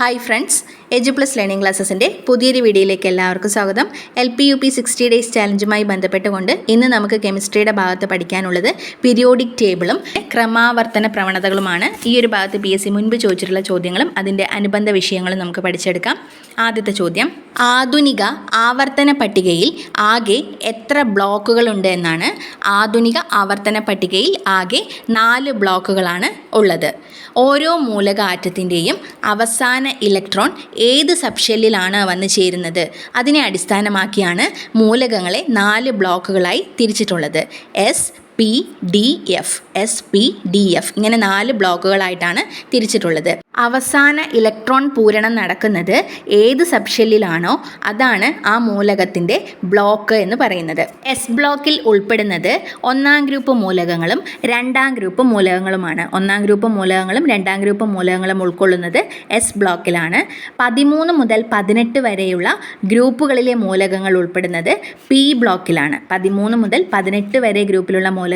Hi friends edu plus learning ക്ലാസ്സസിന്റെ പുതിയൊരു വീഡിയോയിലേക്ക് എല്ലാവർക്കും സ്വാഗതം. L P U P sixty days ചാലഞ്ചുമായി ബന്ധപ്പെട്ടുകൊണ്ട് ഇന്ന് നമുക്ക് കെമിസ്ട്രിയുടെ ഭാഗത്ത് പഠിക്കാനുള്ളത് പീരിയോഡിക് ടേബിളും ക്രമാവർത്തന പ്രവണതകളുമാണ്. ഈ ഒരു ഭാഗത്ത് പി എസ് സി മുൻപ് ചോദിച്ചിട്ടുള്ള ചോദ്യങ്ങളും അതിന്റെ അനുബന്ധ വിഷയങ്ങളും നമുക്ക് പഠിച്ചെടുക്കാം. ആദ്യത്തെ ചോദ്യം ആധുനിക ആവർത്തന പട്ടികയിൽ ആകെ എത്ര ബ്ലോക്കുകളുണ്ട് എന്നാണ്. ആധുനിക ആവർത്തന പട്ടികയിൽ ആകെ നാല് ബ്ലോക്കുകളാണ് ഉള്ളത്. ഓരോ മൂലക ആറ്റത്തിന്റെയും അവസാന ഇലക്ട്രോൺ ഏത് സബ്ഷെല്ലിലാണ് വന്നു ചേരുന്നത്? അതിനെ അടിസ്ഥാനമാക്കിയാണ് മൂലകങ്ങളെ നാല് ബ്ലോക്കുകളായി തിരിച്ചിട്ടുള്ളത്. S P D F S P D F ഇങ്ങനെ നാല് ബ്ലോക്കുകളായിട്ടാണ് തിരിച്ചിട്ടുള്ളത്. അവസാന ഇലക്ട്രോൺ പൂരണം നടക്കുന്നത് ഏത് സബ്ഷെല്ലിലാണോ അതാണ് ആ മൂലകത്തിന്റെ ബ്ലോക്ക് എന്ന് പറയുന്നത്. എസ് ബ്ലോക്കിൽ ഉൾപ്പെടുന്നത് ഒന്നാം ഗ്രൂപ്പ് മൂലകങ്ങളും രണ്ടാം ഗ്രൂപ്പ് മൂലകങ്ങളുമാണ്. ഒന്നാം ഗ്രൂപ്പ് മൂലകങ്ങളും രണ്ടാം ഗ്രൂപ്പ് മൂലകങ്ങളും ഉൾക്കൊള്ളുന്നത് എസ് ബ്ലോക്കിലാണ്. പതിമൂന്ന് മുതൽ പതിനെട്ട് വരെയുള്ള ഗ്രൂപ്പുകളിലെ മൂലകങ്ങൾ ഉൾപ്പെടുന്നത് പി ബ്ലോക്കിലാണ്. പതിമൂന്ന് മുതൽ പതിനെട്ട് വരെ ഗ്രൂപ്പിലുള്ള മൂലകങ്ങൾ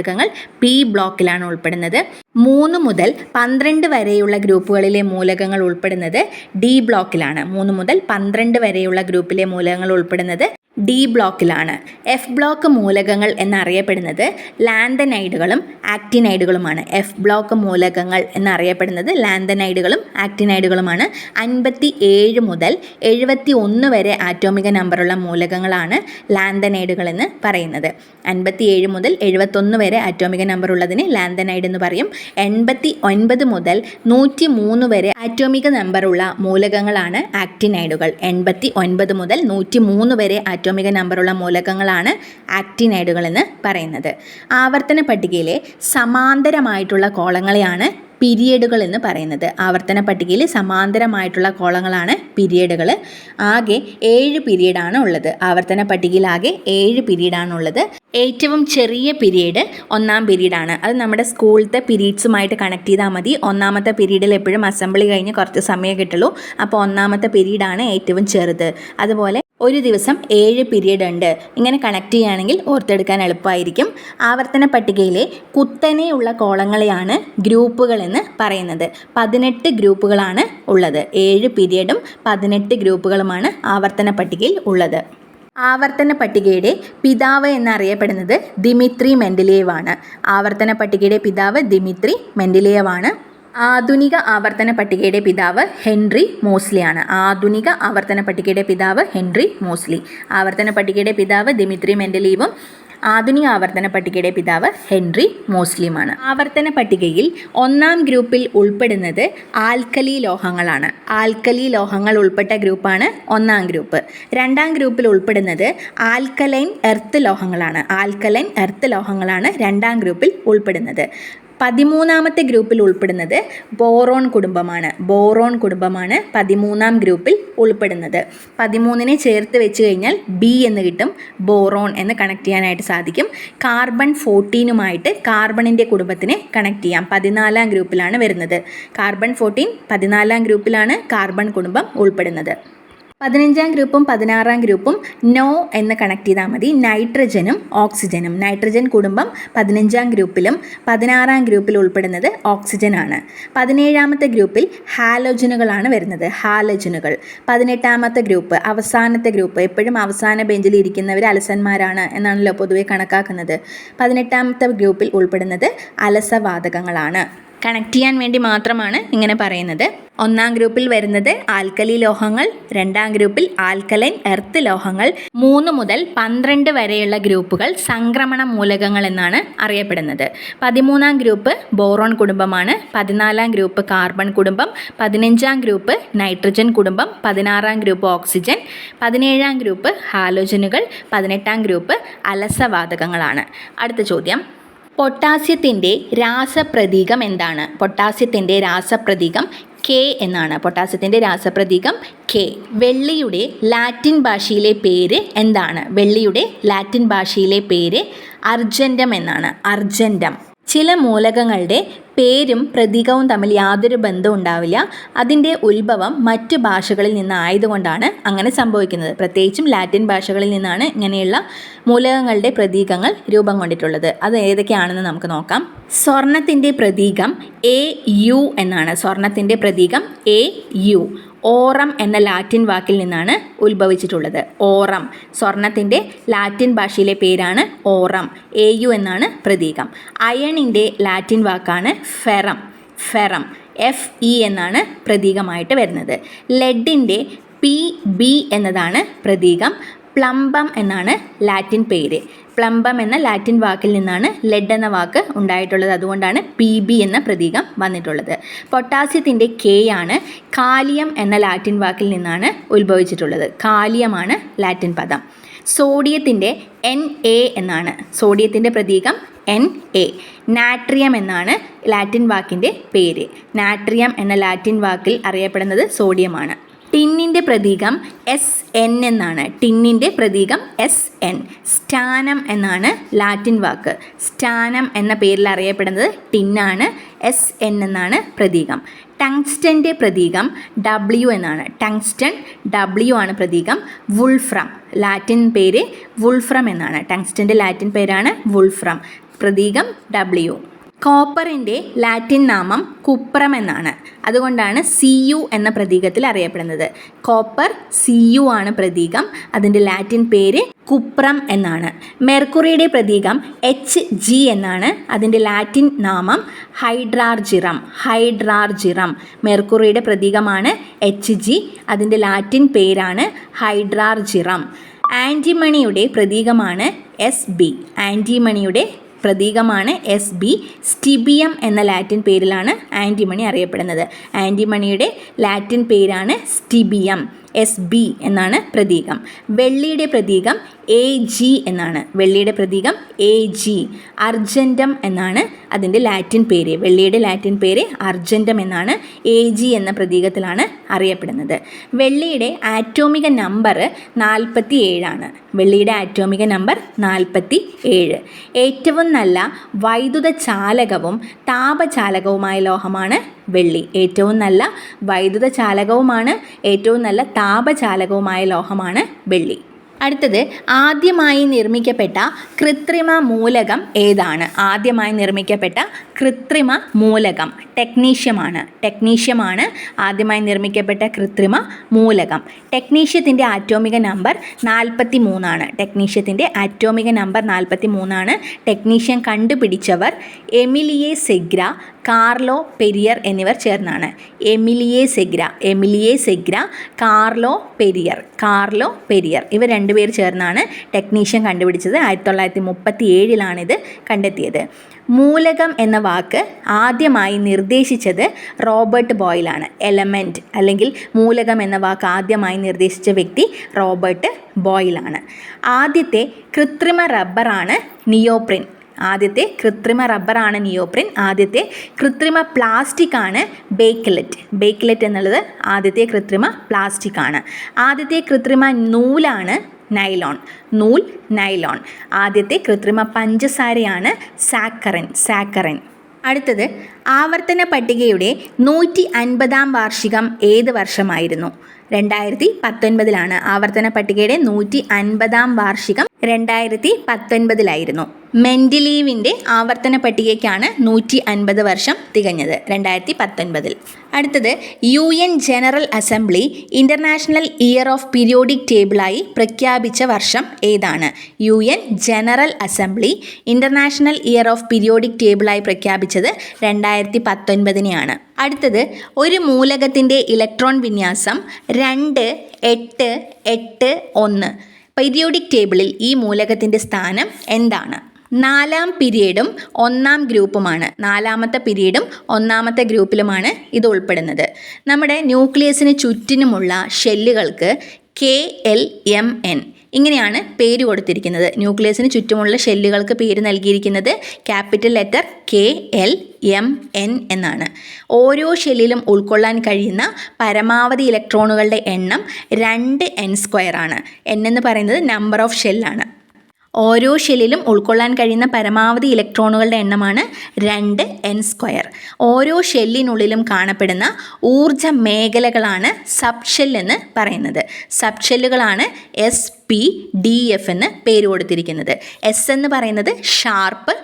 പി ബ്ലോക്കിലാണ് ഉൾപ്പെടുന്നത്. മൂന്ന് മുതൽ പന്ത്രണ്ട് വരെയുള്ള ഗ്രൂപ്പുകളിലെ മൂലകങ്ങൾ ഉൾപ്പെടുന്നത് ഡി ബ്ലോക്കിലാണ്. മൂന്ന് മുതൽ പന്ത്രണ്ട് വരെയുള്ള ഗ്രൂപ്പിലെ മൂലകങ്ങൾ ഉൾപ്പെടുന്നത് ഡി ബ്ലോക്കിലാണ്. എഫ് ബ്ലോക്ക് മൂലകങ്ങൾ എന്നറിയപ്പെടുന്നത് ലാന്തനൈഡുകളും ആക്ടിനൈഡുകളുമാണ് എഫ് ബ്ലോക്ക് മൂലകങ്ങൾ എന്നറിയപ്പെടുന്നത് ലാന്തനൈഡുകളും ആക്ടിനൈഡുകളുമാണ് അൻപത്തി ഏഴ് മുതൽ എഴുപത്തി ഒന്ന് വരെ ആറ്റോമിക നമ്പറുള്ള മൂലകങ്ങളാണ് ലാന്തനൈഡുകൾ എന്ന് പറയുന്നത്. അൻപത്തി ഏഴ് മുതൽ എഴുപത്തൊന്ന് വരെ ആറ്റോമിക നമ്പർ ഉള്ളതിന് ലാന്തനൈഡ് എന്ന് പറയും. എൺപത്തി ഒൻപത് മുതൽ നൂറ്റി മൂന്ന് വരെ ആറ്റോമിക നമ്പറുള്ള മൂലകങ്ങളാണ് ആക്ടിനൈഡുകൾ എൺപത്തി ഒൻപത് മുതൽ നൂറ്റി മൂന്ന് വരെ ആറ്റോമിക നമ്പറുള്ള മൂലകങ്ങളാണ് ആക്റ്റിനൈഡുകൾ എന്ന് പറയുന്നത്. ആവർത്തന പട്ടികയിലെ സമാന്തരമായിട്ടുള്ള കോളങ്ങളെയാണ് പീരിയഡുകൾ എന്ന് പറയുന്നത്. ആവർത്തന പട്ടികയിൽ സമാന്തരമായിട്ടുള്ള കോളങ്ങളാണ് പീരിയഡുകൾ. ആകെ ഏഴ് പീരിയഡാണ് ഉള്ളത്. ആവർത്തന പട്ടികയിൽ ആകെ ഏഴ് പീരീഡാണ് ഉള്ളത്. ഏറ്റവും ചെറിയ പിരീഡ് ഒന്നാം പീരീഡാണ് അത് നമ്മുടെ സ്കൂളിലത്തെ പീരീഡ്സുമായിട്ട് കണക്ട് ചെയ്താൽ മതി. ഒന്നാമത്തെ പീരീഡിൽ എപ്പോഴും അസംബ്ലി കഴിഞ്ഞ് കുറച്ച് സമയം കിട്ടുള്ളൂ. അപ്പോൾ ഒന്നാമത്തെ പീരീഡാണ് ഏറ്റവും ചെറുത്. അതുപോലെ ഒരു ദിവസം ഏഴ് പീരീഡ് ഉണ്ട്. ഇങ്ങനെ കണക്ട് ചെയ്യുകയാണെങ്കിൽ ഓർത്തെടുക്കാൻ എളുപ്പമായിരിക്കും. ആവർത്തന പട്ടികയിലെ കുത്തനെയുള്ള കോളങ്ങളെയാണ് ഗ്രൂപ്പുകൾ എന്ന് പറയുന്നത്. പതിനെട്ട് ഗ്രൂപ്പുകളാണ് ഉള്ളത്. ഏഴ് പീരീഡും പതിനെട്ട് ഗ്രൂപ്പുകളുമാണ് ആവർത്തന പട്ടികയിൽ ഉള്ളത്. ആവർത്തന പട്ടികയുടെ പിതാവ് എന്നറിയപ്പെടുന്നത് ദിമിത്രി മെൻഡലേവ് ആണ് ആവർത്തന പട്ടികയുടെ പിതാവ് ദിമിത്രി മെൻഡലേവ് ആണ് ആധുനിക ആവർത്തന പട്ടികയുടെ പിതാവ് ഹെൻറി മോസ്ലിയാണ്. ആധുനിക ആവർത്തന പട്ടികയുടെ പിതാവ് ഹെൻറി മോസ്ലി. ആവർത്തന പട്ടികയുടെ പിതാവ് ദിമിത്രി മെൻഡലീവും ആധുനിക ആവർത്തന പട്ടികയുടെ പിതാവ് ഹെൻറി മോസ്ലിയുമാണ്. ആവർത്തന പട്ടികയിൽ ഒന്നാം ഗ്രൂപ്പിൽ ഉൾപ്പെടുന്നത് ആൽക്കലി ലോഹങ്ങളാണ്. ആൽക്കലി ലോഹങ്ങൾ ഉൾപ്പെട്ട ഗ്രൂപ്പാണ് ഒന്നാം ഗ്രൂപ്പ്. രണ്ടാം ഗ്രൂപ്പിൽ ഉൾപ്പെടുന്നത് ആൽക്കലൈൻ എർത്ത് ലോഹങ്ങളാണ്. ആൽക്കലൈൻ എർത്ത് ലോഹങ്ങളാണ് രണ്ടാം ഗ്രൂപ്പിൽ ഉൾപ്പെടുന്നത്. പതിമൂന്നാമത്തെ ഗ്രൂപ്പിൽ ഉൾപ്പെടുന്നത് ബോറോൺ കുടുംബമാണ്. ബോറോൺ കുടുംബമാണ് പതിമൂന്നാം ഗ്രൂപ്പിൽ ഉൾപ്പെടുന്നത്. പതിമൂന്നിനെ ചേർത്ത് വെച്ച് കഴിഞ്ഞാൽ ബി എന്ന് കിട്ടും ബോറോൺ എന്ന് കണക്ട് ചെയ്യാനായിട്ട് സാധിക്കും. കാർബൺ ഫോർട്ടീനുമായിട്ട് കാർബണിന്റെ കുടുംബത്തിനെ കണക്ട് ചെയ്യാം. പതിനാലാം ഗ്രൂപ്പിലാണ് വരുന്നത്. കാർബൺ ഫോർട്ടീൻ പതിനാലാം ഗ്രൂപ്പിലാണ് കാർബൺ കുടുംബം ഉൾപ്പെടുന്നത്. പതിനഞ്ചാം ഗ്രൂപ്പും പതിനാറാം ഗ്രൂപ്പും നോ എന്ന് കണക്ട് ചെയ്താൽ മതി. നൈട്രജനും ഓക്സിജനും നൈട്രജൻ കുടുംബം പതിനഞ്ചാം ഗ്രൂപ്പിലും പതിനാറാം ഗ്രൂപ്പിൽ ഉൾപ്പെടുന്നത് ഓക്സിജൻ ആണ്. പതിനേഴാമത്തെ ഗ്രൂപ്പിൽ ഹാലോജനുകളാണ് വരുന്നത്. ഹാലോജനുകൾ പതിനെട്ടാമത്തെ ഗ്രൂപ്പ് അവസാനത്തെ ഗ്രൂപ്പ് എപ്പോഴും അവസാന ബെഞ്ചിൽ ഇരിക്കുന്നവർ അലസന്മാരാണ് എന്നാണല്ലോ പൊതുവെ കണക്കാക്കുന്നത്. പതിനെട്ടാമത്തെ ഗ്രൂപ്പിൽ ഉൾപ്പെടുന്നത് അലസവാതകങ്ങളാണ്. കണക്ട് ചെയ്യാൻ വേണ്ടി മാത്രമാണ് ഇങ്ങനെ പറയുന്നത്. ഒന്നാം ഗ്രൂപ്പിൽ വരുന്നത് ആൽക്കലി ലോഹങ്ങൾ രണ്ടാം ഗ്രൂപ്പിൽ ആൽക്കലൈൻ എർത്ത് ലോഹങ്ങൾ. മൂന്ന് മുതൽ പന്ത്രണ്ട് വരെയുള്ള ഗ്രൂപ്പുകൾ സംക്രമണ മൂലകങ്ങൾ എന്നാണ് അറിയപ്പെടുന്നത്. പതിമൂന്നാം ഗ്രൂപ്പ് ബോറോൺ കുടുംബമാണ്. പതിനാലാം ഗ്രൂപ്പ് കാർബൺ കുടുംബം. പതിനഞ്ചാം ഗ്രൂപ്പ് നൈട്രജൻ കുടുംബം. പതിനാറാം ഗ്രൂപ്പ് ഓക്സിജൻ. പതിനേഴാം ഗ്രൂപ്പ് ഹാലോജനുകൾ. പതിനെട്ടാം ഗ്രൂപ്പ് അലസവാതകങ്ങളാണ്. അടുത്ത ചോദ്യം. പൊട്ടാസ്യത്തിന്റെ രാസപ്രതീകം എന്താണ്? പൊട്ടാസ്യത്തിന്റെ രാസപ്രതീകം കെ എന്നാണ്. പൊട്ടാസ്യത്തിന്റെ രാസപ്രതീകം കെ. വെള്ളിയുടെ ലാറ്റിൻ ഭാഷയിലെ പേര് എന്താണ്? വെള്ളിയുടെ ലാറ്റിൻ ഭാഷയിലെ പേര് അർജന്റം എന്നാണ്. അർജന്റം ചില മൂലകങ്ങളുടെ പേരും പ്രതീകവും തമ്മിൽ യാതൊരു ബന്ധവും ഉണ്ടാവില്ല. അതിന്റെ ഉത്ഭവം മറ്റ് ഭാഷകളിൽ നിന്നായതുകൊണ്ടാണ് അങ്ങനെ സംഭവിക്കുന്നത്. പ്രത്യേകിച്ചും ലാറ്റിൻ ഭാഷകളിൽ നിന്നാണ് ഇങ്ങനെയുള്ള മൂലകങ്ങളുടെ പ്രതീകങ്ങൾ രൂപം കൊണ്ടിട്ടുള്ളത്. അത് ഏതൊക്കെയാണെന്ന് നമുക്ക് നോക്കാം. സ്വർണത്തിന്റെ പ്രതീകം എ യു എന്നാണ്. സ്വർണത്തിന്റെ പ്രതീകം എ യു ഓറം എന്ന ലാറ്റിൻ വാക്കിൽ നിന്നാണ് ഉത്ഭവിച്ചിട്ടുള്ളത്. ഓറം സ്വർണത്തിന്റെ ലാറ്റിൻ ഭാഷയിലെ പേരാണ് ഓറം. എ യു എന്നാണ് പ്രതീകം. അയണിന്റെ ലാറ്റിൻ വാക്കാണ് ഫെറം. ഫെറം എഫ് ഇ എന്നാണ് പ്രതീകമായിട്ട് വരുന്നത്. ലെഡിന്റെ പി ബി എന്നതാണ് പ്രതീകം. പ്ലംബം എന്നാണ് ലാറ്റിൻ പേര്. പ്ലംബം എന്ന ലാറ്റിൻ വാക്കിൽ നിന്നാണ് ലെഡ് എന്ന വാക്ക് ഉണ്ടായിട്ടുള്ളത്. അതുകൊണ്ടാണ് പി ബി എന്ന പ്രതീകം വന്നിട്ടുള്ളത്. പൊട്ടാസ്യത്തിന്റെ കെ ആണ് കാലിയം എന്ന ലാറ്റിൻ വാക്കിൽ നിന്നാണ് ഉത്ഭവിച്ചിട്ടുള്ളത്. കാലിയമാണ് ലാറ്റിൻ പദം. സോഡിയത്തിന്റെ എൻ എ എന്നാണ്. സോഡിയത്തിന്റെ പ്രതീകം എൻ എ നാട്രിയം എന്നാണ് ലാറ്റിൻ വാക്കിന്റെ പേര്. നാട്രിയം എന്ന ലാറ്റിൻ വാക്കിൽ അറിയപ്പെടുന്നത് സോഡിയമാണ്. ടിന്നിന്റെ പ്രതീകം എസ് എൻ എന്നാണ്. ടിന്നിന്റെ പ്രതീകം എസ് എൻ. സ്റ്റാനം എന്നാണ് ലാറ്റിൻ വാക്ക്. സ്റ്റാനം എന്ന പേരിൽ അറിയപ്പെടുന്നത് ടിന്നാണ്. എസ് എൻ എന്നാണ് പ്രതീകം. ടങ്സ്റ്റന്റെ പ്രതീകം ഡബ്ല്യു എന്നാണ്. ടങ്സ്റ്റൺ ഡബ്ല്യു ആണ് പ്രതീകം. വുൾഫ്രം. ലാറ്റിൻ പേര് വുൾഫ്രം എന്നാണ്. ടങ്സ്റ്റന്റെ ലാറ്റിൻ പേരാണ് വുൾഫ്രം. പ്രതീകം ഡബ്ല്യു. കോപ്പറിന്റെ ലാറ്റിൻ നാമം കുപ്രം എന്നാണ് അതുകൊണ്ടാണ് സി യു എന്ന പ്രതീകത്തിൽ അറിയപ്പെടുന്നത്. കോപ്പർ സി യു ആണ് പ്രതീകം. അതിന്റെ ലാറ്റിൻ പേര് കുപ്രം എന്നാണ്. മെർക്കുറിയുടെ പ്രതീകം എച്ച് ജി എന്നാണ്. അതിന്റെ ലാറ്റിൻ നാമം ഹൈഡ്രാർജിറം. ഹൈഡ്രാർജിറം. മെർക്കുറിയുടെ പ്രതീകമാണ് എച്ച് ജി. അതിന്റെ ലാറ്റിൻ പേരാണ് ഹൈഡ്രാർജിറം. ആന്റിമണിയുടെ പ്രതീകമാണ് എസ് ബി. ആന്റിമണിയുടെ പ്രതീകമാണ് എസ് ബി സ്റ്റിബിയം എന്ന ലാറ്റിൻ പേരിലാണ് ആന്റിമണി അറിയപ്പെടുന്നത്. ആന്റിമണിയുടെ ലാറ്റിൻ പേരാണ് സ്റ്റിബിയം എസ് ബി എന്നാണ് പ്രതീകം. വെള്ളിയുടെ പ്രതീകം എ ജി എന്നാണ്. വെള്ളിയുടെ പ്രതീകം എ ജി അർജന്റം എന്നാണ് അതിന്റെ ലാറ്റിൻ പേര്. വെള്ളിയുടെ ലാറ്റിൻ പേര് അർജന്റം എന്നാണ് എ ജി എന്ന പ്രതീകത്തിലാണ് അറിയപ്പെടുന്നത്. വെള്ളിയുടെ ആറ്റോമിക നമ്പർ നാൽപ്പത്തി ഏഴാണ് വെള്ളിയുടെ ആറ്റോമിക നമ്പർ നാൽപ്പത്തി ഏഴ് ഏറ്റവും നല്ല വൈദ്യുത ചാലകവും താപചാലകവുമായ ലോഹമാണ് വെള്ളി. ഏറ്റവും നല്ല വൈദ്യുത ചാലകവുമാണ് ഏറ്റവും നല്ല താപചാലകവുമായ ലോഹമാണ് വെള്ളി. അടുത്തത് ആദ്യമായി നിർമ്മിക്കപ്പെട്ട കൃത്രിമ മൂലകം ഏതാണ്? ആദ്യമായി നിർമ്മിക്കപ്പെട്ട കൃത്രിമ മൂലകം ടെക്നീഷ്യമാണ്. ടെക്നീഷ്യമാണ് ആദ്യമായി നിർമ്മിക്കപ്പെട്ട കൃത്രിമ മൂലകം. ടെക്നീഷ്യത്തിന്റെ ആറ്റോമിക നമ്പർ നാൽപ്പത്തി മൂന്നാണ് ടെക്നീഷ്യത്തിന്റെ ആറ്റോമിക നമ്പർ നാൽപ്പത്തി മൂന്നാണ് ടെക്നീഷ്യൻ കണ്ടുപിടിച്ചവർ എമിലിയെ സെഗ്ര കാർലോ പെരിയർ എന്നിവർ ചേർന്നാണ്. Emilio Segre Emilio Segre Carlo Perrier Carlo Perrier ഇവർ രണ്ടുപേർ ചേർന്നാണ് ടെക്നീഷ്യൻ കണ്ടുപിടിച്ചത്. ആയിരത്തി തൊള്ളായിരത്തി മുപ്പത്തി ഏഴിലാണിത് കണ്ടെത്തിയത്. മൂലകം എന്ന വാക്ക് ആദ്യമായി നിർദ്ദേശിച്ചത് റോബർട്ട് ബോയിലാണ്. എലമെന്റ് അല്ലെങ്കിൽ മൂലകം എന്ന വാക്ക് ആദ്യമായി നിർദ്ദേശിച്ച വ്യക്തി റോബർട്ട് ബോയിലാണ്. ആദ്യത്തെ കൃത്രിമ റബ്ബറാണ് നിയോപ്രിൻ. ആദ്യത്തെ കൃത്രിമ റബ്ബറാണ് നിയോപ്രിൻ ആദ്യത്തെ കൃത്രിമ പ്ലാസ്റ്റിക് ആണ് ബേക്കലറ്റ് ബേക്കലറ്റ് എന്നുള്ളത് ആദ്യത്തെ കൃത്രിമ പ്ലാസ്റ്റിക് ആണ്. ആദ്യത്തെ കൃത്രിമ നൂലാണ് നൈലോൺ നൂൽ നൈലോൺ ആദ്യത്തെ കൃത്രിമ പഞ്ചസാരയാണ് സാക്കറിൻ സാക്കറിൻ അടുത്തത് ആവർത്തന പട്ടികയുടെ നൂറ്റി അൻപതാം വാർഷികം ഏത് വർഷമായിരുന്നു? രണ്ടായിരത്തി പത്തൊൻപതിലാണ് ആവർത്തന പട്ടികയുടെ നൂറ്റി അൻപതാം വാർഷികം രണ്ടായിരത്തി പത്തൊൻപതിലായിരുന്നു മെൻഡിലീവിന്റെ ആവർത്തന പട്ടികയ്ക്കാണ് നൂറ്റി അൻപത് വർഷം തികഞ്ഞത് രണ്ടായിരത്തി പത്തൊൻപതിൽ അടുത്തത് U N general assembly international year of periodic ടേബിളായി പ്രഖ്യാപിച്ച വർഷം ഏതാണ്? U N general assembly international year of periodic ടേബിളായി പ്രഖ്യാപിച്ചത് രണ്ടായിരത്തി പത്തൊൻപതിനെയാണ് അടുത്തത് ഒരു മൂലകത്തിന്റെ ഇലക്ട്രോൺ വിന്യാസം രണ്ട് എട്ട് എട്ട് ഒന്ന്. പീരിയോഡിക് ടേബിളിൽ ഈ മൂലകത്തിന്റെ സ്ഥാനം എന്താണ്? നാലാം പീരീഡും ഒന്നാം ഗ്രൂപ്പുമാണ്. നാലാമത്തെ പീരീഡും ഒന്നാമത്തെ ഗ്രൂപ്പിലുമാണ് ഇത് ഉൾപ്പെടുന്നത്. നമ്മുടെ ന്യൂക്ലിയസിന് ചുറ്റിനുമുള്ള ഷെല്ലുകൾക്ക് കെ എൽ എം എൻ ഇങ്ങനെയാണ് പേര് കൊടുത്തിരിക്കുന്നത്. ന്യൂക്ലിയസിന് ചുറ്റുമുള്ള ഷെല്ലുകൾക്ക് പേര് നൽകിയിരിക്കുന്നത് capital letter K L M N എന്നാണ്. ഓരോ ഷെല്ലിലും ഉൾക്കൊള്ളാൻ കഴിയുന്ന പരമാവധി ഇലക്ട്രോണുകളുടെ എണ്ണം രണ്ട് എൻ സ്ക്വയർ ആണ്. എൻ എന്ന് പറയുന്നത് നമ്പർ ഓഫ് ഷെല്ലാണ് ഓരോ ഷെല്ലിലും ഉൾക്കൊള്ളാൻ കഴിയുന്ന പരമാവധി ഇലക്ട്രോണുകളുടെ എണ്ണമാണ് രണ്ട് എൻ സ്ക്വയർ. ഓരോ ഷെല്ലിനുള്ളിലും കാണപ്പെടുന്ന ഊർജ മേഖലകളാണ് സബ് ഷെൽ എന്ന് പറയുന്നത്. സബ് ഷെല്ലുകളാണ് എസ് പി ഡി എഫ് എന്ന് പേര് കൊടുത്തിരിക്കുന്നത്. എസ് എന്ന് പറയുന്നത് sharp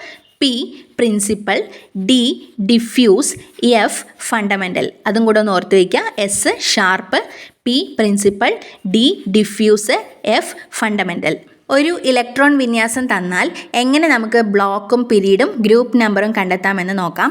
P principal D diffuse F fundamental അതും കൂടെ ഒന്ന് ഓർത്ത് വയ്ക്കുക. S sharp P principal D diffuse F fundamental ഒരു ഇലക്ട്രോൺ വിന്യാസം തന്നാൽ എങ്ങനെ നമുക്ക് ബ്ലോക്കും പിരീഡും ഗ്രൂപ്പ് നമ്പറും കണ്ടെത്താമെന്ന് നോക്കാം.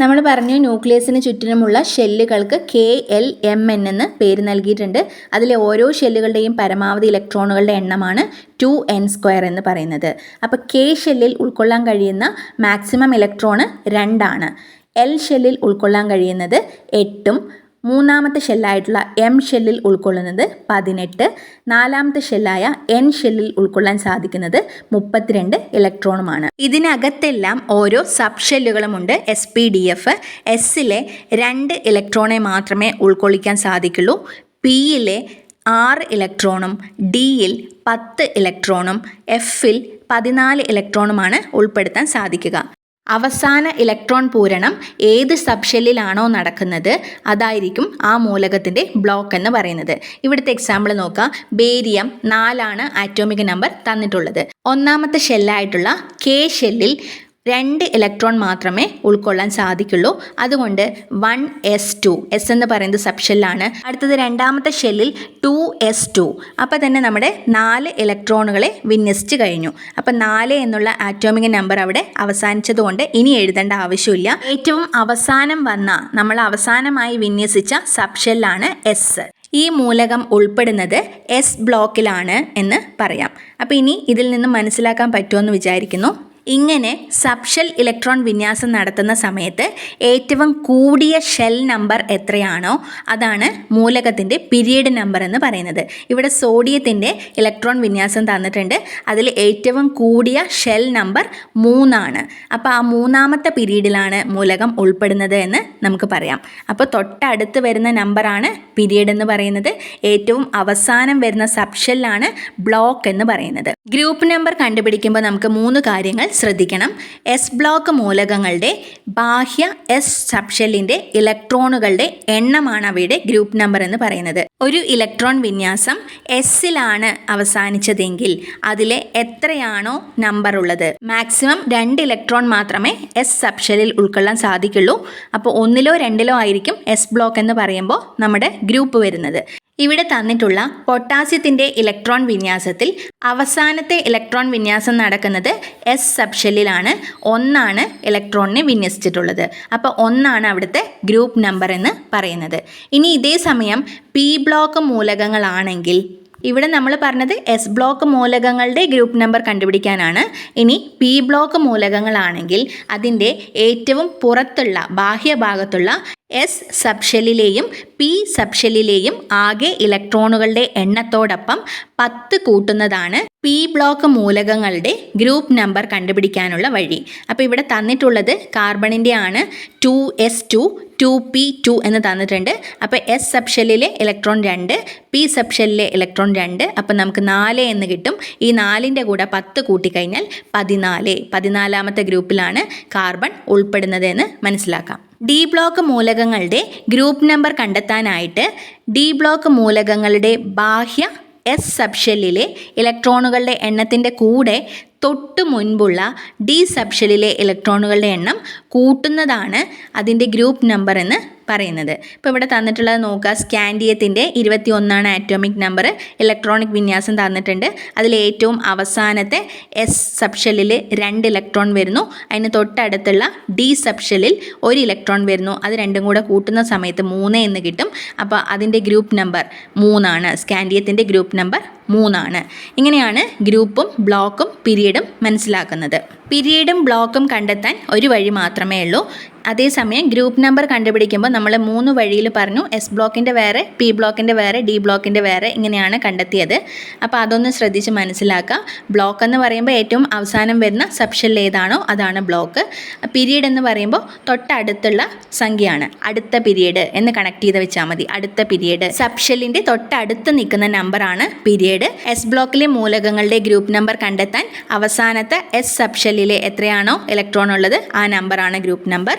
നമ്മൾ പറഞ്ഞു ന്യൂക്ലിയസിന് ചുറ്റിനുമുള്ള ഷെല്ലുകൾക്ക് കെ എൽ എം എൻ എന്ന് പേര് നൽകിയിട്ടുണ്ട്. അതിലെ ഓരോ ഷെല്ലുകളുടെയും പരമാവധി ഇലക്ട്രോണുകളുടെ എണ്ണമാണ് ടു എൻ സ്ക്വയർ എന്ന് പറയുന്നത്. അപ്പോൾ കെ ഷെല്ലിൽ ഉൾക്കൊള്ളാൻ കഴിയുന്ന മാക്സിമം ഇലക്ട്രോണ് രണ്ടാണ്. എൽ ഷെല്ലിൽ ഉൾക്കൊള്ളാൻ കഴിയുന്നത് എട്ടും മൂന്നാമത്തെ ഷെല്ലായിട്ടുള്ള എം ഷെല്ലിൽ ഉൾക്കൊള്ളുന്നത് പതിനെട്ട്. നാലാമത്തെ ഷെല്ലായ എൻ ഷെല്ലിൽ ഉൾക്കൊള്ളാൻ സാധിക്കുന്നത് മുപ്പത്തിരണ്ട് ഇലക്ട്രോണുമാണ്. ഇതിനകത്തെല്ലാം ഓരോ സബ് ഷെല്ലുകളുമുണ്ട്. എസ് പി ഡി എഫ് എസ്സിലെ രണ്ട് ഇലക്ട്രോണെ മാത്രമേ ഉൾക്കൊള്ളിക്കാൻ സാധിക്കുള്ളൂ. പിയിലെ ആറ് ഇലക്ട്രോണും ഡിയിൽ പത്ത് ഇലക്ട്രോണും എഫിൽ പതിനാല് ഇലക്ട്രോണുമാണ് ഉൾപ്പെടുത്താൻ സാധിക്കുക. അവസാന ഇലക്ട്രോൺ പൂരണം ഏത് സബ്ഷെല്ലിലാണോ നടക്കുന്നത് അതായിരിക്കും ആ മൂലകത്തിന്റെ ബ്ലോക്ക് എന്ന് പറയുന്നത്. ഇവിടുത്തെ എക്സാമ്പിൾ നോക്കാം. ബേരിയം നാലാണ് ആറ്റോമിക് നമ്പർ തന്നിട്ടുള്ളത്. ഒന്നാമത്തെ ഷെല്ലായിട്ടുള്ള കെ ഷെല്ലിൽ രണ്ട് ഇലക്ട്രോൺ മാത്രമേ ഉൾക്കൊള്ളാൻ സാധിക്കുള്ളൂ. അതുകൊണ്ട് വൺ എസ് ടു എസ് എന്ന് പറയുന്നത് സബ് ഷെല്ലാണ് അടുത്തത് രണ്ടാമത്തെ ഷെല്ലിൽ ടു എസ് ടു അപ്പോൾ തന്നെ നമ്മുടെ നാല് ഇലക്ട്രോണുകളെ വിന്യസിച്ച് കഴിഞ്ഞു. അപ്പോൾ നാല് എന്നുള്ള ആറ്റോമിക് നമ്പർ അവിടെ അവസാനിച്ചതുകൊണ്ട് ഇനി എഴുതേണ്ട ആവശ്യമില്ല. ഏറ്റവും അവസാനം വന്ന നമ്മൾ അവസാനമായി വിന്യസിച്ച സബ് ഷെല്ലാണ് എസ് ഈ മൂലകം ഉൾപ്പെടുന്നത് എസ് ബ്ലോക്കിലാണ് എന്ന് പറയാം. അപ്പോൾ ഇനി ഇതിൽ നിന്ന് മനസ്സിലാക്കാൻ പറ്റുമെന്ന് വിചാരിക്കുന്നു. ഇങ്ങനെ സബ്ഷൽ ഇലക്ട്രോൺ വിന്യാസം നടത്തുന്ന സമയത്ത് ഏറ്റവും കൂടിയ ഷെൽ നമ്പർ എത്രയാണോ അതാണ് മൂലകത്തിന്റെ പിരീഡ് നമ്പർ എന്ന് പറയുന്നത്. ഇവിടെ സോഡിയത്തിന്റെ ഇലക്ട്രോൺ വിന്യാസം തന്നിട്ടുണ്ട്. അതിൽ ഏറ്റവും കൂടിയ ഷെൽ നമ്പർ മൂന്നാണ്. അപ്പോൾ ആ മൂന്നാമത്തെ പിരീഡിലാണ് മൂലകം ഉൾപ്പെടുന്നത് എന്ന് നമുക്ക് പറയാം. അപ്പോൾ തൊട്ടടുത്ത് വരുന്ന നമ്പറാണ് പിരീഡ് എന്ന് പറയുന്നത്. ഏറ്റവും അവസാനം വരുന്ന സബ്ഷെല്ലാണ് ബ്ലോക്ക് എന്ന് പറയുന്നത്. ഗ്രൂപ്പ് നമ്പർ കണ്ടുപിടിക്കുമ്പോൾ നമുക്ക് മൂന്ന് കാര്യങ്ങൾ ശ്രദ്ധിക്കണം. എസ് ബ്ലോക്ക് മൂലകങ്ങളുടെ ബാഹ്യ എസ് സബ്ഷെല്ലിന്റെ ഇലക്ട്രോണുകളുടെ എണ്ണമാണ് അവയുടെ ഗ്രൂപ്പ് നമ്പർ എന്ന് പറയുന്നത്. ഒരു ഇലക്ട്രോൺ വിന്യാസം എസ്സിലാണ് അവസാനിച്ചതെങ്കിൽ അതിലെ എത്രയാണോ നമ്പർ ഉള്ളത്. മാക്സിമം രണ്ട് ഇലക്ട്രോൺ മാത്രമേ എസ് സബ്ഷെല്ലിൽ ഉൾക്കൊള്ളാൻ സാധിക്കുള്ളൂ. അപ്പോൾ ഒന്നിലോ രണ്ടിലോ ആയിരിക്കും എസ് ബ്ലോക്ക് എന്ന് പറയുമ്പോൾ നമ്മുടെ ഗ്രൂപ്പ് വരുന്നത്. ഇവിടെ തന്നിട്ടുള്ള പൊട്ടാസ്യത്തിന്റെ ഇലക്ട്രോൺ വിന്യാസത്തിൽ അവസാനത്തെ ഇലക്ട്രോൺ വിന്യാസം നടക്കുന്നത് എസ് സബ്ഷെല്ലിലാണ്. ഒന്നാണ് ഇലക്ട്രോണിനെ വിന്യസിച്ചിട്ടുള്ളത്. അപ്പോൾ ഒന്നാണ് അവിടുത്തെ ഗ്രൂപ്പ് നമ്പർ എന്ന് പറയുന്നത്. ഇനി ഇതേ സമയം പി ബ്ലോക്ക് മൂലകങ്ങളാണെങ്കിൽ ഇവിടെ നമ്മൾ പറഞ്ഞത് എസ് ബ്ലോക്ക് മൂലകങ്ങളുടെ ഗ്രൂപ്പ് നമ്പർ കണ്ടുപിടിക്കാനാണ്. ഇനി പി ബ്ലോക്ക് മൂലകങ്ങളാണെങ്കിൽ അതിന്റെ ഏറ്റവും പുറത്തുള്ള ബാഹ്യഭാഗത്തുള്ള എസ് സബ്ഷെല്ലിലെയും പി സബ്ഷെല്ലിലെയും ആകെ ഇലക്ട്രോണുകളുടെ എണ്ണത്തോടൊപ്പം പത്ത് കൂട്ടുന്നതാണ് പി ബ്ലോക്ക് മൂലകങ്ങളുടെ ഗ്രൂപ്പ് നമ്പർ കണ്ടുപിടിക്കാനുള്ള വഴി. അപ്പോൾ ഇവിടെ തന്നിട്ടുള്ളത് കാർബണിന്റെ ആണ് two S two two P two എന്ന് തന്നിട്ടുണ്ട്. അപ്പോൾ എസ് സബ്ഷെല്ലിലെ ഇലക്ട്രോൺ രണ്ട് പി സബ്ഷെല്ലിലെ ഇലക്ട്രോൺ രണ്ട്. അപ്പോൾ നമുക്ക് നാല് എന്ന് കിട്ടും. ഈ നാലിന്റെ കൂടെ പത്ത് കൂട്ടിക്കഴിഞ്ഞാൽ പതിനാല്. പതിനാലാമത്തെ ഗ്രൂപ്പിലാണ് കാർബൺ ഉൾപ്പെടുന്നത് എന്ന് മനസ്സിലാക്കാം. ഡി ബ്ലോക്ക് മൂലകങ്ങളുടെ ഗ്രൂപ്പ് നമ്പർ കണ്ടെത്താനായിട്ട് ഡി ബ്ലോക്ക് മൂലകങ്ങളുടെ ബാഹ്യ എസ് സബ്ഷെല്ലിലെ ഇലക്ട്രോണുകളുടെ എണ്ണത്തിന്റെ കൂടെ തൊട്ട് മുൻപുള്ള ഡി സബ്ഷെല്ലിലെ ഇലക്ട്രോണുകളുടെ എണ്ണം കൂട്ടുന്നതാണ് അതിന്റെ ഗ്രൂപ്പ് നമ്പർ എന്ന് പറയുന്നത്. ഇപ്പോൾ ഇവിടെ തന്നിട്ടുള്ളത് നോക്കുക. സ്കാൻഡിയത്തിന്റെ ഇരുപത്തി ഒന്നാണ് ആറ്റോമിക് നമ്പർ. ഇലക്ട്രോണിക് വിന്യാസം തന്നിട്ടുണ്ട്. അതിൽ ഏറ്റവും അവസാനത്തെ എസ് സബ്ഷെല്ലിൽ രണ്ട് ഇലക്ട്രോൺ വരുന്നു. അതിന് തൊട്ടടുത്തുള്ള ഡി സബ്ഷെല്ലിൽ ഒരു ഇലക്ട്രോൺ വരുന്നു. അത് രണ്ടും കൂടെ കൂട്ടുന്ന സമയത്ത് മൂന്ന് എന്ന് കിട്ടും. അപ്പോൾ അതിന്റെ ഗ്രൂപ്പ് നമ്പർ മൂന്നാണ്. സ്കാൻഡിയത്തിന്റെ ഗ്രൂപ്പ് നമ്പർ മൂന്നാണ്. ഇങ്ങനെയാണ് ഗ്രൂപ്പും ബ്ലോക്കും പീരീഡും മനസ്സിലാക്കുന്നത്. പീരീഡും ബ്ലോക്കും കണ്ടെത്താൻ ഒരു വഴി മാത്രമേ ഉള്ളൂ. അതേസമയം ഗ്രൂപ്പ് നമ്പർ കണ്ടുപിടിക്കുമ്പോൾ നമ്മൾ മൂന്ന് വഴിയിൽ പറഞ്ഞു എസ് ബ്ലോക്കിന്റെ വേറെ പി ബ്ലോക്കിന്റെ വേറെ ഡി ബ്ലോക്കിന്റെ വേറെ ഇങ്ങനെയാണ് കണ്ടെത്തിയത്. അപ്പോൾ അതൊന്ന് ശ്രദ്ധിച്ച് മനസ്സിലാക്കാം ബ്ലോക്ക് എന്ന് പറയുമ്പോൾ ഏറ്റവും അവസാനം വരുന്ന സബ്ഷെൽ ഏതാണോ അതാണ് ബ്ലോക്ക്. പീരീഡ് എന്ന് പറയുമ്പോൾ തൊട്ടടുത്തുള്ള സംഖ്യയാണ്. അടുത്ത പീരീഡ് എന്ന് കണക്ട് ചെയ്ത് വെച്ചാൽ മതി. അടുത്ത പീരീഡ്. സബ്ഷെല്ലിന്റെ തൊട്ടടുത്ത് നിൽക്കുന്ന നമ്പറാണ് പീരീഡ്. എസ് ബ്ലോക്കിലെ മൂലകങ്ങളുടെ ഗ്രൂപ്പ് നമ്പർ കണ്ടെത്താൻ അവസാനത്തെ എസ് സബ്ഷെല്ലിൽ ഷെല്ലിലെ എത്രയാണോ ഇലക്ട്രോൺ ഉള്ളത് ആ നമ്പറാണ് ഗ്രൂപ്പ് നമ്പർ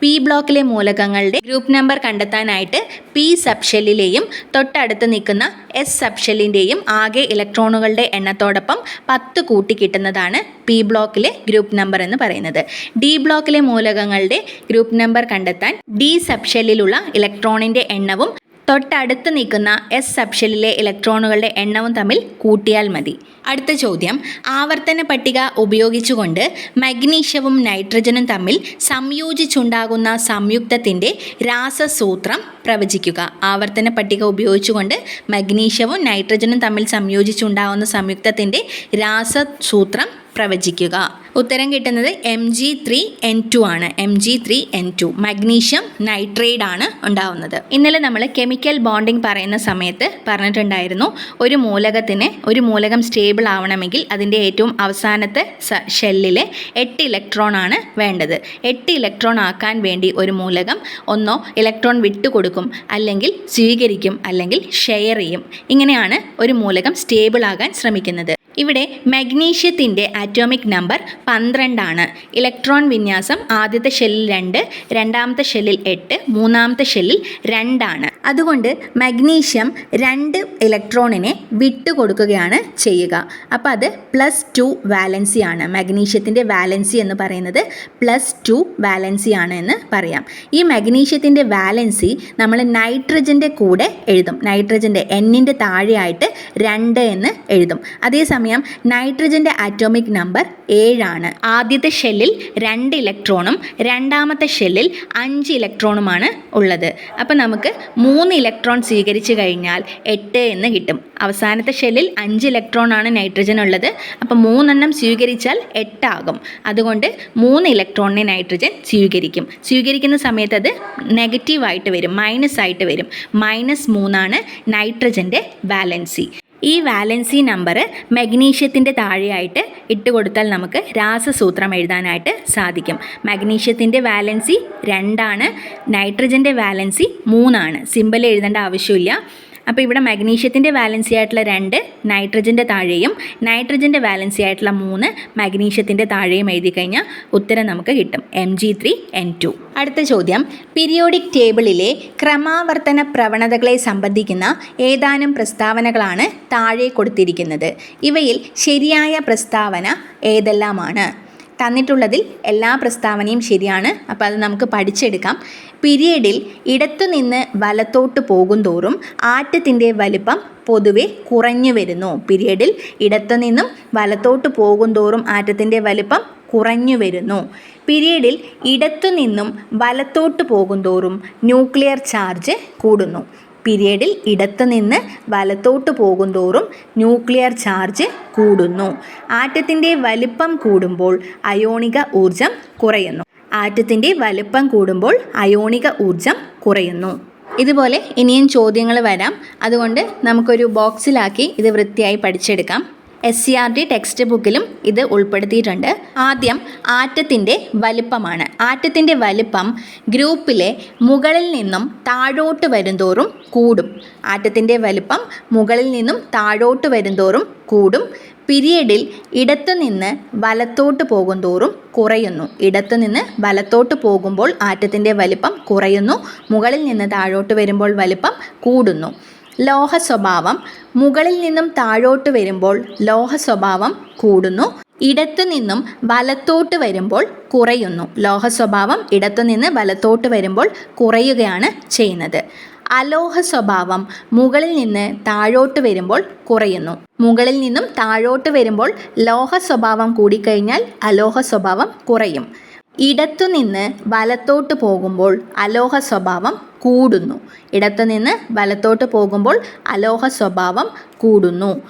പി ബ്ലോക്കിലെ മൂലകങ്ങളുടെ ഗ്രൂപ്പ് നമ്പർ കണ്ടെത്താനായിട്ട് പി സബ് ഷെല്ലിലെയും തൊട്ടടുത്ത് നിൽക്കുന്ന എസ് സബ് ഷെല്ലിന്റെയും ആകെ ഇലക്ട്രോണുകളുടെ എണ്ണത്തോടൊപ്പം പത്ത് കൂട്ടി കിട്ടുന്നതാണ് പി ബ്ലോക്കിലെ ഗ്രൂപ്പ് നമ്പർ എന്ന് പറയുന്നത്. ഡി ബ്ലോക്കിലെ മൂലകങ്ങളുടെ ഗ്രൂപ്പ് നമ്പർ കണ്ടെത്താൻ ഡി സബ് ഷെല്ലിലുള്ള ഇലക്ട്രോണിന്റെ എണ്ണവും തൊട്ടടുത്ത് നിൽക്കുന്ന എസ് സബ്ഷെല്ലിലെ ഇലക്ട്രോണുകളുടെ എണ്ണവും തമ്മിൽ കൂട്ടിയാൽ മതി. അടുത്ത ചോദ്യം. ആവർത്തന പട്ടിക ഉപയോഗിച്ചുകൊണ്ട് മഗ്നീഷ്യവും നൈട്രജനും തമ്മിൽ സംയോജിച്ചുണ്ടാകുന്ന സംയുക്തത്തിന്റെ രാസസൂത്രം പ്രവചിക്കുക. ആവർത്തന പട്ടിക ഉപയോഗിച്ചുകൊണ്ട് മഗ്നീഷ്യവും നൈട്രജനും തമ്മിൽ സംയോജിച്ചുണ്ടാകുന്ന സംയുക്തത്തിന്റെ രാസസൂത്രം പ്രവചിക്കുക. ഉത്തരം കിട്ടുന്നത് M G three N two ആണ്. M G three N two magnesium nitride ആണ് ഉണ്ടാവുന്നത്. ഇന്നലെ നമ്മൾ കെമിക്കൽ ബോണ്ടിങ് പറയുന്ന സമയത്ത് പറഞ്ഞിട്ടുണ്ടായിരുന്നു ഒരു മൂലകത്തിന് ഒരു മൂലകം സ്റ്റേബിൾ ആവണമെങ്കിൽ അതിന്റെ ഏറ്റവും അവസാനത്തെ ഷെല്ലിൽ എട്ട് ഇലക്ട്രോൺ ആണ് വേണ്ടത്. എട്ട് ഇലക്ട്രോൺ ആക്കാൻ വേണ്ടി ഒരു മൂലകം ഒന്നോ ഇലക്ട്രോൺ വിട്ടുകൊടുക്കും അല്ലെങ്കിൽ സ്വീകരിക്കും അല്ലെങ്കിൽ ഷെയർ ചെയ്യും. ഇങ്ങനെയാണ് ഒരു മൂലകം സ്റ്റേബിൾ ആകാൻ ശ്രമിക്കുന്നത്. ഇവിടെ മഗ്നീഷ്യത്തിന്റെ ആറ്റോമിക് നമ്പർ പന്ത്രണ്ടാണ്. ഇലക്ട്രോൺ വിന്യാസം ആദ്യത്തെ ഷെല്ലിൽ രണ്ട് രണ്ടാമത്തെ ഷെല്ലിൽ എട്ട് മൂന്നാമത്തെ ഷെല്ലിൽ രണ്ടാണ്. അതുകൊണ്ട് മഗ്നീഷ്യം രണ്ട് ഇലക്ട്രോണിനെ വിട്ടുകൊടുക്കുകയാണ് ചെയ്യുക. അപ്പോൾ അത് പ്ലസ് ടു വാലൻസി ആണ്. മഗ്നീഷ്യത്തിന്റെ വാലൻസി എന്ന് പറയുന്നത് പ്ലസ് ടു വാലൻസി ആണ് എന്ന് പറയാം. ഈ മഗ്നീഷ്യത്തിന്റെ വാലൻസി നമ്മൾ നൈട്രജന്റെ കൂടെ എഴുതും. നൈട്രജന്റെ എന്നിന്റെ താഴെയായിട്ട് രണ്ട് എന്ന് എഴുതും. അതേസമയം നൈട്രജന്റെ ആറ്റോമിക് നമ്പർ ഏഴാണ്. ആദ്യത്തെ ഷെല്ലിൽ രണ്ട് ഇലക്ട്രോണും രണ്ടാമത്തെ ഷെല്ലിൽ അഞ്ച് ഇലക്ട്രോണുമാണ് ഉള്ളത്. അപ്പോൾ നമുക്ക് മൂന്ന് ഇലക്ട്രോൺ സ്വീകരിച്ചു കഴിഞ്ഞാൽ എട്ട് എന്ന് കിട്ടും. അവസാനത്തെ ഷെല്ലിൽ അഞ്ച് ഇലക്ട്രോണാണ് നൈട്രജൻ ഉള്ളത്. അപ്പോൾ മൂന്നെണ്ണം സ്വീകരിച്ചാൽ എട്ടാകും. അതുകൊണ്ട് മൂന്ന് ഇലക്ട്രോണിനെ നൈട്രജൻ സ്വീകരിക്കും. സ്വീകരിക്കുന്ന സമയത്ത് അത് നെഗറ്റീവായിട്ട് വരും മൈനസ് ആയിട്ട് വരും. മൈനസ് മൂന്നാണ് നൈട്രജന്റെ വാലൻസി. ഈ വാലൻസി നമ്പർ മഗ്നീഷ്യത്തിന്റെ താഴെയായിട്ട് ഇട്ട് കൊടുത്താൽ നമുക്ക് രാസസൂത്രം എഴുതാനായിട്ട് സാധിക്കും. മഗ്നീഷ്യത്തിന്റെ വാലൻസി രണ്ടാണ് നൈട്രജന്റെ വാലൻസി മൂന്നാണ്. സിമ്പൽ എഴുതേണ്ട ആവശ്യമില്ല. അപ്പോൾ ഇവിടെ മഗ്നീഷ്യത്തിന്റെ വാലൻസി ആയിട്ടുള്ള രണ്ട് നൈട്രജന്റെ താഴെയും നൈട്രജന്റെ വാലൻസി ആയിട്ടുള്ള മൂന്ന് മഗ്നീഷ്യത്തിന്റെ താഴെയും എഴുതി കഴിഞ്ഞാൽ ഉത്തരം നമുക്ക് കിട്ടും. M G three N two. അടുത്ത ചോദ്യം. പീരിയോഡിക് ടേബിളിലെ ക്രമാവർത്തന പ്രവണതകളെ സംബന്ധിക്കുന്ന ഏതാനും പ്രസ്താവനകളാണ് താഴെ കൊടുത്തിരിക്കുന്നത്. ഇവയിൽ ശരിയായ പ്രസ്താവന ഏതെല്ലാമാണ്? തന്നിട്ടുള്ളതിൽ എല്ലാ പ്രസ്താവനയും ശരിയാണ്. അപ്പോൾ അത് നമുക്ക് പഠിച്ചെടുക്കാം. പിരീഡിൽ ഇടത്തുനിന്ന് വലത്തോട്ട് പോകും തോറും ആറ്റത്തിന്റെ വലിപ്പം പൊതുവെ കുറഞ്ഞു വരുന്നു. പിരീഡിൽ ഇടത്തുനിന്നും വലത്തോട്ട് പോകും തോറും ആറ്റത്തിന്റെ വലിപ്പം കുറഞ്ഞു വരുന്നു. പിരീഡിൽ ഇടത്തുനിന്നും വലത്തോട്ട് പോകുന്തോറും ന്യൂക്ലിയർ ചാർജ് കൂടുന്നു. പീരിയഡിൽ ഇടത്ത് നിന്ന് വലത്തോട്ട് പോകുന്തോറും ന്യൂക്ലിയർ ചാർജ് കൂടുന്നു. ആറ്റത്തിന്റെ വലിപ്പം കൂടുമ്പോൾ അയോണിക ഊർജം കുറയുന്നു. ആറ്റത്തിന്റെ വലിപ്പം കൂടുമ്പോൾ അയോണിക ഊർജം കുറയുന്നു. ഇതുപോലെ ഇനിയും ചോദ്യങ്ങൾ വരാം. അതുകൊണ്ട് നമുക്കൊരു ബോക്സിലാക്കി ഇത് വൃത്തിയായി പഠിച്ചെടുക്കാം. S C R D text ബുക്കിലും ഇത് ഉൾപ്പെടുത്തിയിട്ടുണ്ട്. ആദ്യം ആറ്റത്തിന്റെ വലിപ്പമാണ്. ആറ്റത്തിന്റെ വലിപ്പം ഗ്രൂപ്പിലെ മുകളിൽ നിന്നും താഴോട്ട് വരുന്തോറും കൂടും. ആറ്റത്തിന്റെ വലിപ്പം മുകളിൽ നിന്നും താഴോട്ട് വരുന്തോറും കൂടും. പിരിയഡിൽ ഇടത്തു നിന്ന് വലത്തോട്ട് പോകുന്തോറും കുറയുന്നു. ഇടത്തു നിന്ന് വലത്തോട്ട് പോകുമ്പോൾ ആറ്റത്തിന്റെ വലിപ്പം കുറയുന്നു. മുകളിൽ നിന്ന് താഴോട്ട് വരുമ്പോൾ വലിപ്പം കൂടുന്നു. ലോഹ സ്വഭാവം മുകളിൽ നിന്നും താഴോട്ട് വരുമ്പോൾ ലോഹ സ്വഭാവം കൂടുന്നു. ഇടത്തു നിന്നും വലത്തോട്ട് വരുമ്പോൾ കുറയുന്നു. ലോഹ സ്വഭാവം ഇടത്തു നിന്ന് വലത്തോട്ട് വരുമ്പോൾ കുറയുകയാണ് ചെയ്യുന്നത്. അലോഹ സ്വഭാവം മുകളിൽ നിന്ന് താഴോട്ട് വരുമ്പോൾ കുറയുന്നു. മുകളിൽ നിന്നും താഴോട്ട് വരുമ്പോൾ ലോഹ സ്വഭാവം കൂടിക്കഴിഞ്ഞാൽ അലോഹ സ്വഭാവം കുറയും. ഇടത്തുനിന്ന് വലത്തോട്ട് പോകുമ്പോൾ അലോഹ സ്വഭാവം കൂടുന്നു. ഇടത്തുനിന്ന് വലത്തോട്ട് പോകുമ്പോൾ അലോഹ സ്വഭാവം കൂടുന്നു.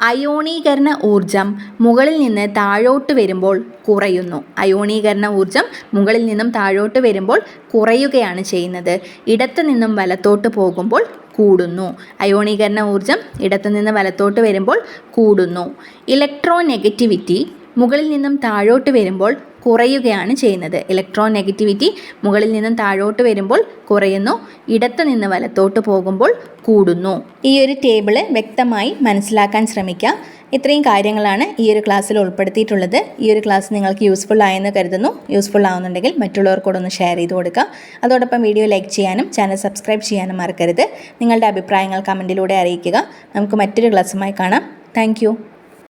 അയോണീകരണ ഊർജം മുകളിൽ നിന്ന് താഴോട്ട് വരുമ്പോൾ കുറയുന്നു. അയോണീകരണ ഊർജം മുകളിൽ നിന്നും താഴോട്ട് വരുമ്പോൾ കുറയുകയാണ് ചെയ്യുന്നത്. ഇടത്തു നിന്നും വലത്തോട്ട് പോകുമ്പോൾ കൂടുന്നു. അയോണീകരണ ഊർജം ഇടത്തു നിന്ന് വലത്തോട്ട് വരുമ്പോൾ കൂടുന്നു. ഇലക്ട്രോ നെഗറ്റിവിറ്റി മുകളിൽ നിന്നും താഴോട്ട് വരുമ്പോൾ കുറയുകയാണ് ചെയ്യുന്നത്. ഇലക്ട്രോൺ നെഗറ്റിവിറ്റി മുകളിൽ നിന്നും താഴോട്ട് വരുമ്പോൾ കുറയുന്നു. ഇടത്ത് നിന്ന് വലത്തോട്ട് പോകുമ്പോൾ കൂടുന്നു. ഈ ഒരു ടേബിൾ വ്യക്തമായി മനസ്സിലാക്കാൻ ശ്രമിക്കുക ഇത്രയും കാര്യങ്ങളാണ് ഈ ഒരു ക്ലാസ്സിൽ ഉൾപ്പെടുത്തിയിട്ടുള്ളത്. ഈ ഒരു ക്ലാസ് നിങ്ങൾക്ക് യൂസ്ഫുൾ ആയെന്ന് കരുതുന്നു. യൂസ്ഫുൾ ആവുന്നുണ്ടെങ്കിൽ മറ്റുള്ളവർക്കൂടെ ഒന്ന് ഷെയർ ചെയ്ത് കൊടുക്കുക. അതോടൊപ്പം വീഡിയോ ലൈക്ക് ചെയ്യാനും ചാനൽ സബ്സ്ക്രൈബ് ചെയ്യാനും മറക്കരുത്. നിങ്ങളുടെ അഭിപ്രായങ്ങൾ കമന്റിലൂടെ അറിയിക്കുക. നമുക്ക് മറ്റൊരു ക്ലാസ്സുമായി കാണാം. താങ്ക്